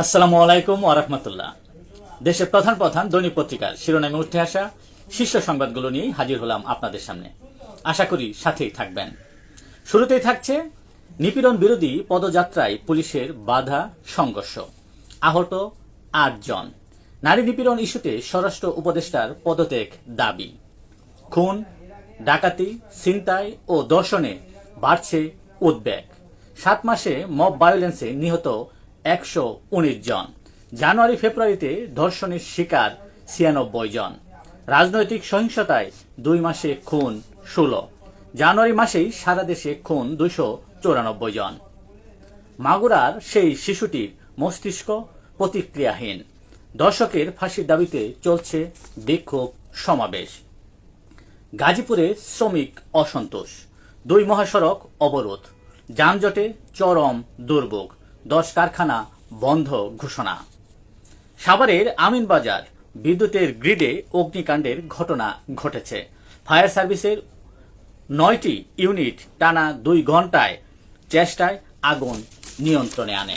আসসালামু আলাইকুম ওরহমতুল্লাহ দেশের প্রধান প্রধান দৈনিক পত্রিকার শিরোনামে উঠে আসা শীর্ষ সংবাদগুলো নিয়েই হাজির হলাম আপনাদের সামনে। আশা করি সাথেই থাকবেন। শুরুতেই থাকছে নিপীড়ন বিরোধী পদযাত্রায় পুলিশের বাধা সংঘর্ষ। আহত আটজন নারী নিপীড়ন ইস্যুতে স্বরাষ্ট্র উপদেষ্টার পদত্যাগ দাবি। খুন, ডাকাতি, ছিনতাই ও দর্শনে বাড়ছে উদ্বেগ। সাত মাসে মব ভায়োলেন্সে নিহত একশো উনিশ জন। জানুয়ারি, ফেব্রুয়ারিতে ধর্ষণের শিকার ছিয়ানব্বই জন। রাজনৈতিক সহিংসতায় দুই মাসে খুন ষোলো। জানুয়ারি মাসেই সারা দেশে খুন দুইশো চৌরানব্বই জন। মাগুরার সেই শিশুটির মস্তিষ্ক প্রতিক্রিয়াহীন। দর্শকের ফাঁসির দাবিতে চলছে বিক্ষোভ সমাবেশ। গাজীপুরে শ্রমিক অসন্তোষ। দুই মহাসড়ক অবরোধ। যানজটে চরম দুর্ভোগ। দশ কারখানা বন্ধ ঘোষণা। সাভারের আমিনবাজার বিদ্যুতের গ্রিডে অগ্নিকাণ্ডের ঘটনা ঘটেছে। ফায়ার সার্ভিসের নয়টি ইউনিট টানা দুই ঘন্টায় চেষ্টায় আগুন নিয়ন্ত্রণে আনে।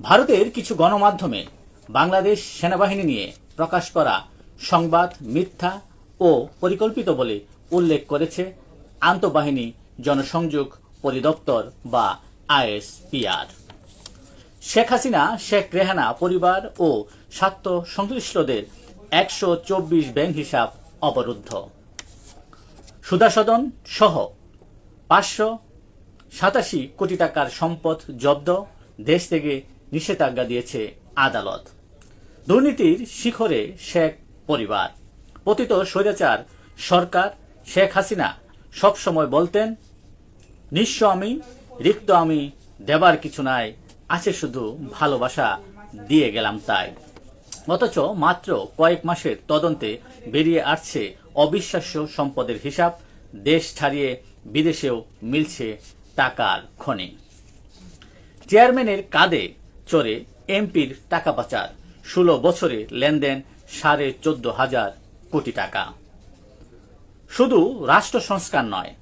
ভারতের কিছু গণমাধ্যমে বাংলাদেশ সেনাবাহিনী নিয়ে প্রকাশ করা সংবাদ মিথ্যা ও পরিকল্পিত বলে উল্লেখ করেছে আন্তঃবাহিনী জনসংযোগ পরিদপ্তর বা আইএসপিআর শেখ হাসিনা, শেখ রেহানা পরিবার ও স্বার্থ সংশ্লিষ্টদের একশো চব্বিশ ব্যাংক হিসাব অবরুদ্ধ। সুদাসদন সহ পাঁচশো সাতাশি কোটি টাকার সম্পদ জব্দ দেশ থেকে নিষেধাজ্ঞা দিয়েছে আদালত। দুর্নীতির শিখরে শেখ পরিবার। পতিত স্বৈরাচার সরকার শেখ হাসিনা সবসময় বলতেন, নিঃস্ব আমি রিক্ত আমি দেবার কিছু নাই, আছে শুধু ভালোবাসা, দিয়ে গেলাম তাই। অথচ মাত্র কয়েক মাসের তদন্তে বেরিয়ে আসছে অবিশ্বাস্য সম্পদের হিসাব, দেশ ছাড়িয়ে বিদেশেও মিলছে টাকার খনি। চেয়ারম্যানের কাঁধে চড়ে এমপির টাকা পাচার, ষোলো বছরে লেনদেন সাড়ে চোদ্দ হাজার কোটি টাকা। শুধু রাষ্ট্র সংস্কার নয়,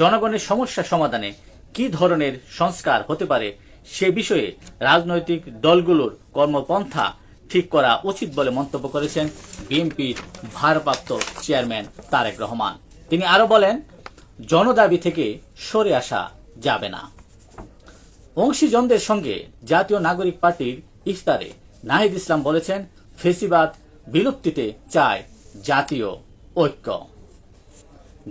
জনগণের সমস্যা সমাধানে কি ধরনের সংস্কার হতে পারে সে বিষয়ে রাজনৈতিক দলগুলোর কর্মপন্থা ঠিক করা উচিত বলে মন্তব্য করেছেন বিএনপির ভারপ্রাপ্ত চেয়ারম্যান তারেক রহমান। তিনি আরও বলেন, জনদাবি থেকে সরে আসা যাবে না। অংশীজনদের সঙ্গে জাতীয় নাগরিক পার্টির ইফতারে নাহিদ ইসলাম বলেছেন, ফেসিবাদ বিলুপ্তিতে চায় জাতীয় ঐক্য।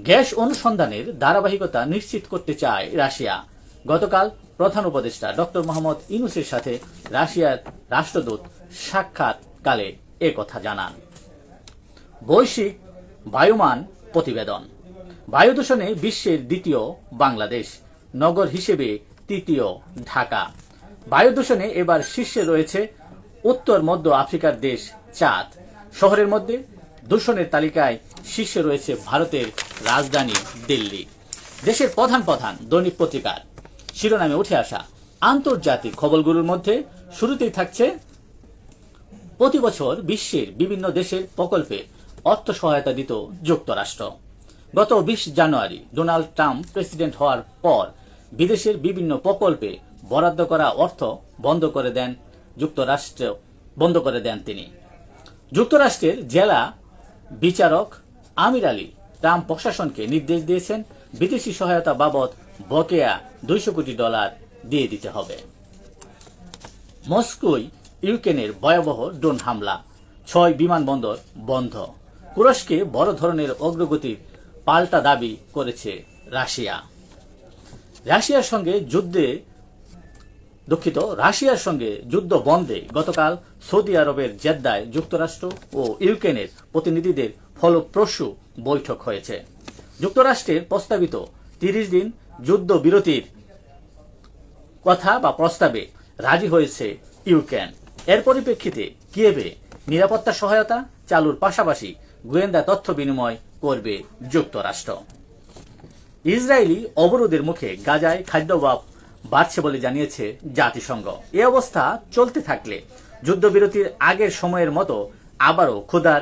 গ্যাস অনুসন্ধানের ধারাবাহিকতা নিশ্চিত করতে চায় রাশিয়া। গতকাল প্রধান উপদেষ্টা ডক্টর মোহাম্মদ ইনুসের সাথে রাশিয়ার রাষ্ট্রদূত সাক্ষাৎকালে এ কথা জানান। বৈশ্বিক বায়ুমান প্রতিবেদন। বায়ু দূষণে বিশ্বের দ্বিতীয় বাংলাদেশ, নগর হিসেবে তৃতীয় ঢাকা। বায়ু দূষণে এবার শীর্ষে রয়েছে উত্তর মধ্য আফ্রিকার দেশ চাঁদ। শহরের মধ্যে দূষণের তালিকায় শীর্ষে রয়েছে ভারতের রাজধানী দিল্লি। দেশের প্রধান প্রধান দৈনিক পত্রিকার শিরোনামে উঠে আসা আন্তর্জাতিক খবরগুলোর মধ্যে শুরুতেই থাকছে, প্রতি বছর বিশ্বের বিভিন্ন দেশের প্রকল্পে অর্থ সহায়তা দিত যুক্তরাষ্ট্র। গত বিশ জানুয়ারি ডোনাল্ড ট্রাম্প প্রেসিডেন্ট হওয়ার পর বিদেশের বিভিন্ন প্রকল্পে বরাদ্দ করা অর্থ বন্ধ করে দেন যুক্তরাষ্ট্র, বন্ধ করে দেন তিনি। যুক্তরাষ্ট্রের জেলা বিচারক আমির আলী ট্রাম্প প্রশাসনকে নির্দেশ দিয়েছেন, বিদেশি সহায়তা বাবদ বকেয়া দুইশো কোটি ডলার দিয়ে দিতে হবে। মস্কোয় ইউক্রেনের ভয়াবহ ড্রোন হামলা। ছয় বিমানবন্দর বন্ধ। তুরস্কে বড় ধরনের অগ্রগতির পাল্টা দাবি করেছে রাশিয়া। রাশিয়ার সঙ্গে যুদ্ধে দুঃখিত, রাশিয়ার সঙ্গে যুদ্ধ বন্ধে গতকাল সৌদি আরবের জেদ্দায় যুক্তরাষ্ট্র ও ইউক্রেনের প্রতিনিধিদের ফলপ্রসূ বৈঠক হয়েছে। যুক্তরাষ্ট্রের প্রস্তাবিত তিরিশ দিন যুদ্ধ বিরতির কথা বা প্রস্তাবে রাজি হয়েছে ইউক্রেন। এর পরিপ্রেক্ষিতে কিয়েভে নিরাপত্তা সহায়তা চালুর পাশাপাশি গোয়েন্দা তথ্য বিনিময় করবে যুক্তরাষ্ট্র। ইসরায়েলি অবরোধের মুখে গাজায় খাদ্যাভাব বাড়ছে বলে জানিয়েছে জাতিসংঘ। এ অবস্থা চলতে থাকলে যুদ্ধবিরতির আগের সময়ের মতো আবারও ক্ষুধার